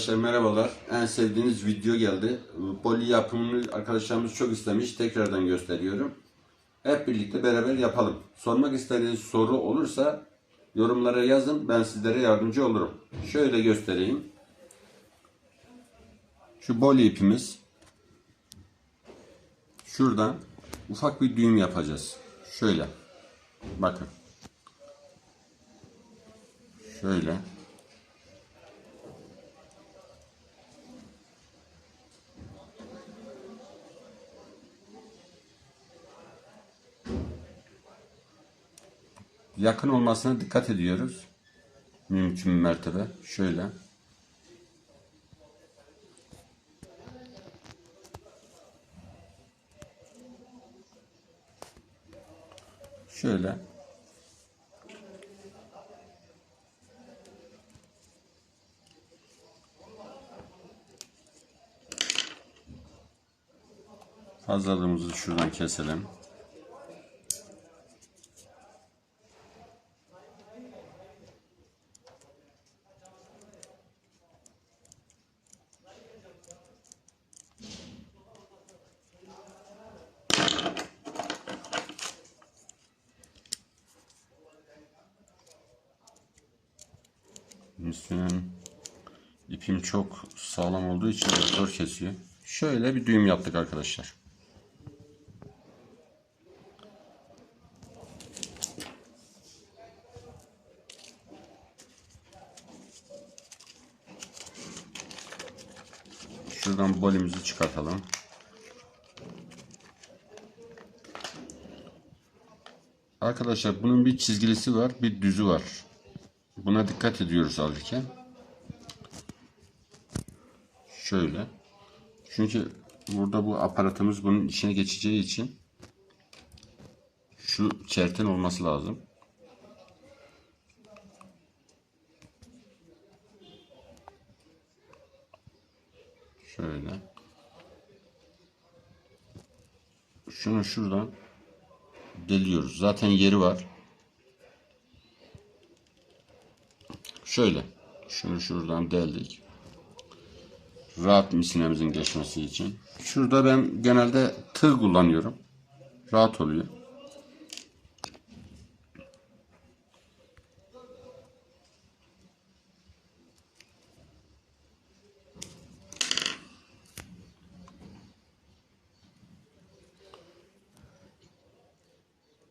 Arkadaşlar merhabalar. En sevdiğiniz video geldi. Boli yapımını arkadaşlarımız çok istemiş. Tekrardan gösteriyorum. Hep birlikte beraber yapalım. Sormak istediğiniz soru olursa yorumlara yazın. Ben sizlere yardımcı olurum. Şöyle göstereyim. Şu boli ipimiz. Şuradan ufak bir düğüm yapacağız. Şöyle. Bakın. Şöyle. Yakın olmasına dikkat ediyoruz. Mümkün mertebe. Şöyle. Şöyle. Fazlalığımızı şuradan keselim. Üstünün ipim çok sağlam olduğu için zor kesiyor. Şöyle bir düğüm yaptık arkadaşlar. Şuradan bolimizi çıkartalım. Arkadaşlar bunun bir çizgilisi var, bir düzü var. Buna dikkat ediyoruz alırken. Şöyle. Çünkü burada bu aparatımız bunun içine geçeceği için şu çerten olması lazım. Şöyle. Şunu şuradan deliyoruz. Zaten yeri var. Şöyle. Şunu şuradan deldik. Rahat misinemizin geçmesi için. Şurada ben genelde tığ kullanıyorum. Rahat oluyor.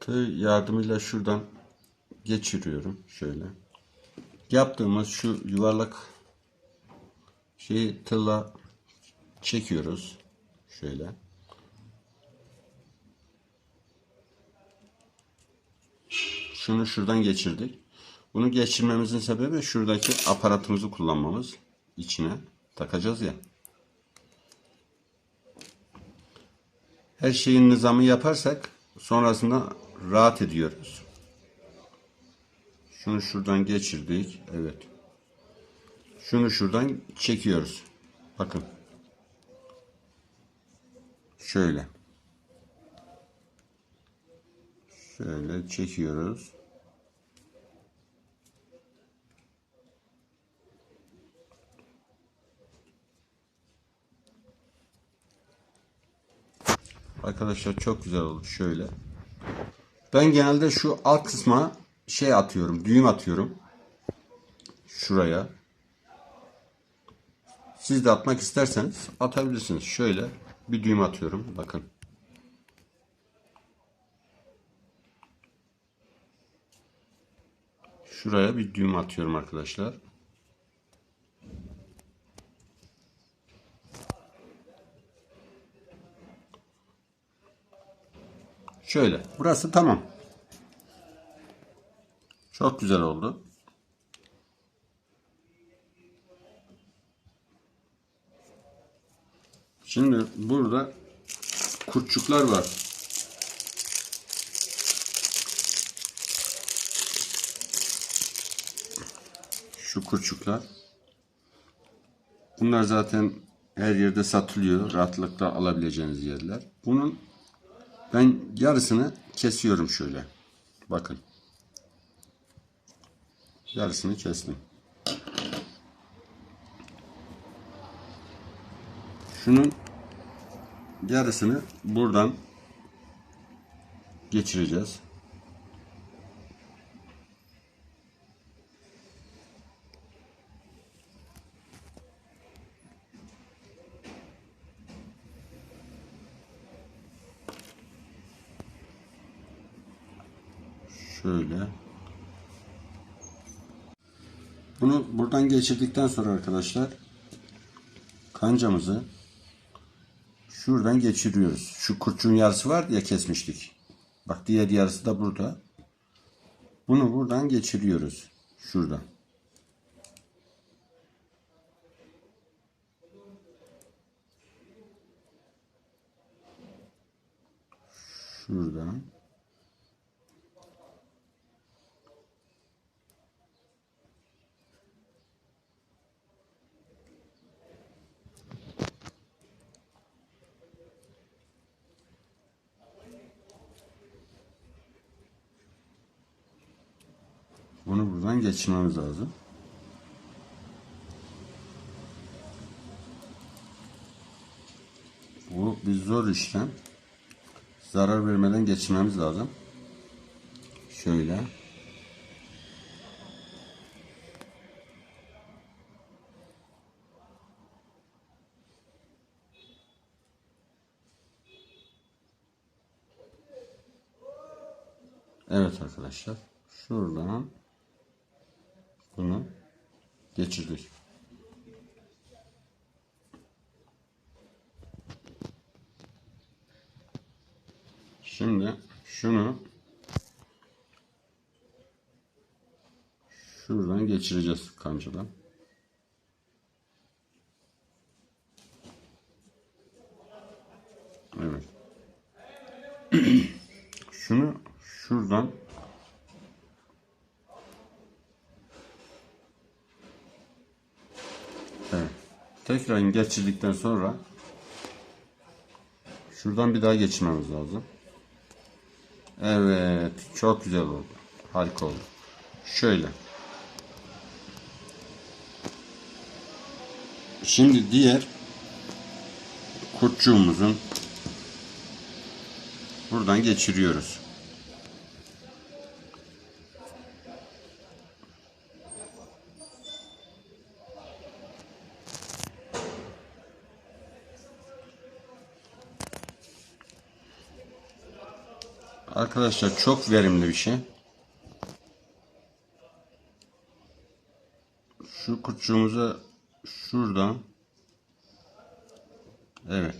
Tığ yardımıyla şuradan geçiriyorum. Şöyle yaptığımız şu yuvarlak şeyi tılla çekiyoruz. Şöyle. Şunu şuradan geçirdik. Bunu geçirmemizin sebebi şuradaki aparatımızı kullanmamız. içine takacağız ya. Her şeyin nizamı yaparsak sonrasında rahat ediyoruz. Şunu şuradan geçirdik. Evet. Şunu şuradan çekiyoruz. Bakın. Şöyle. Şöyle çekiyoruz. Arkadaşlar çok güzel oldu. Şöyle. Ben genelde şu alt kısma şey atıyorum, düğüm atıyorum. Şuraya. Siz de atmak isterseniz atabilirsiniz. Şöyle bir düğüm atıyorum. Bakın. Şuraya bir düğüm atıyorum arkadaşlar. Şöyle. Burası tamam. Çok güzel oldu. Şimdi burada kurtçuklar var. Şu kurtçuklar. Bunlar zaten her yerde satılıyor. Rahatlıkla alabileceğiniz yerler. Bunun ben yarısını kesiyorum şöyle. Bakın yarısını kestim. Şunun yarısını buradan geçireceğiz. Bunu buradan geçirdikten sonra arkadaşlar kancamızı şuradan geçiriyoruz. Şu kurçun yarısı var ya kesmiştik. Bak diğer yarısı da burada. Bunu buradan geçiriyoruz. Şuradan. Şuradan. Bunu buradan geçirmemiz lazım. Bu bir zor işlem. Zarar vermeden geçirmemiz lazım. Şöyle. Evet arkadaşlar. Şuradan bunu geçirdik. Şimdi şunu şuradan geçireceğiz kancadan. Evet. Şunu şuradan Evet. Tekrar geçirdikten sonra şuradan bir daha geçirmemiz lazım. Evet. Çok güzel oldu. Harika oldu. Şöyle. Şimdi diğer kurtçuğumuzun buradan geçiriyoruz. Arkadaşlar çok verimli bir şey. Şu kurtçuğumuza şuradan Evet.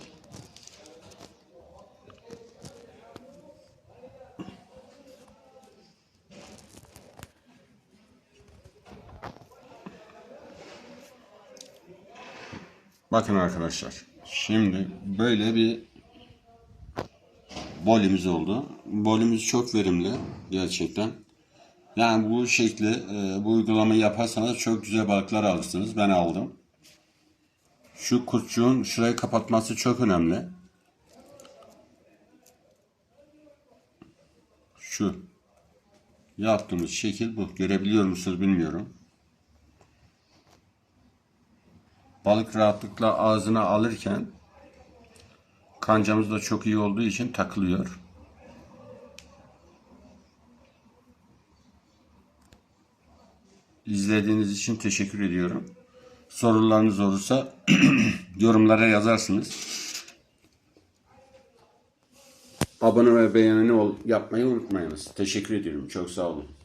Bakın arkadaşlar. Şimdi böyle bir bolimiz oldu. Bolimiz çok verimli gerçekten. Yani bu şekli, e, bu uygulamayı yaparsanız çok güzel balıklar alırsınız. Ben aldım. Şu kurtçuğun şurayı kapatması çok önemli. Şu. Yaptığımız şekil bu. Görebiliyor musunuz bilmiyorum. Balık rahatlıkla ağzına alırken kancamız da çok iyi olduğu için takılıyor. İzlediğiniz için teşekkür ediyorum. Sorularınız olursa yorumlara yazarsınız. Abone ve beğeni yapmayı unutmayınız. Teşekkür ediyorum. Çok sağ olun.